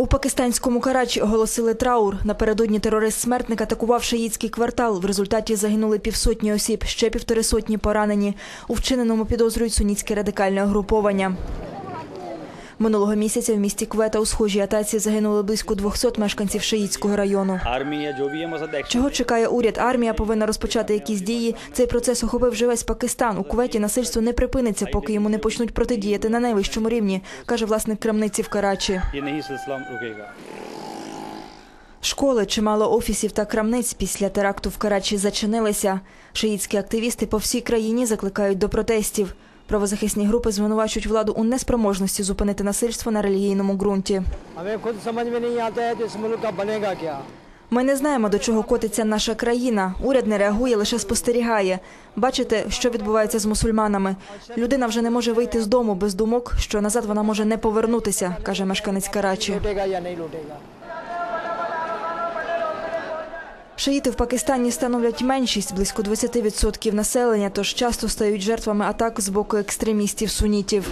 У пакистанському Карачі оголосили траур. Напередодні терорист-смертник атакував шиїцький квартал. В результаті загинули півсотні осіб, ще півтори сотні поранені. У вчиненому підозрюють сунітське радикальне угруповання. Минулого місяця в місті Квета у схожій атаці загинули близько 200 мешканців Шиїцького району. Чого чекає уряд? Армія повинна розпочати якісь дії. Цей процес охопив вже весь Пакистан. У Кветі насильство не припиниться, поки йому не почнуть протидіяти на найвищому рівні, каже власник крамниці в Карачі. Школи, чимало офісів та крамниць після теракту в Карачі зачинилися. Шиїцькі активісти по всій країні закликають до протестів. Правозахисні групи звинувачують владу у неспроможності зупинити насильство на релігійному ґрунті. Ми не знаємо, до чого котиться наша країна. Уряд не реагує, лише спостерігає. Бачите, що відбувається з мусульманами. Людина вже не може вийти з дому без думок, що назад вона може не повернутися, каже мешканець Карачі. Шиїти в Пакистані становлять меншість близько 20% населення, тож часто стають жертвами атак з боку екстремістів сунітів.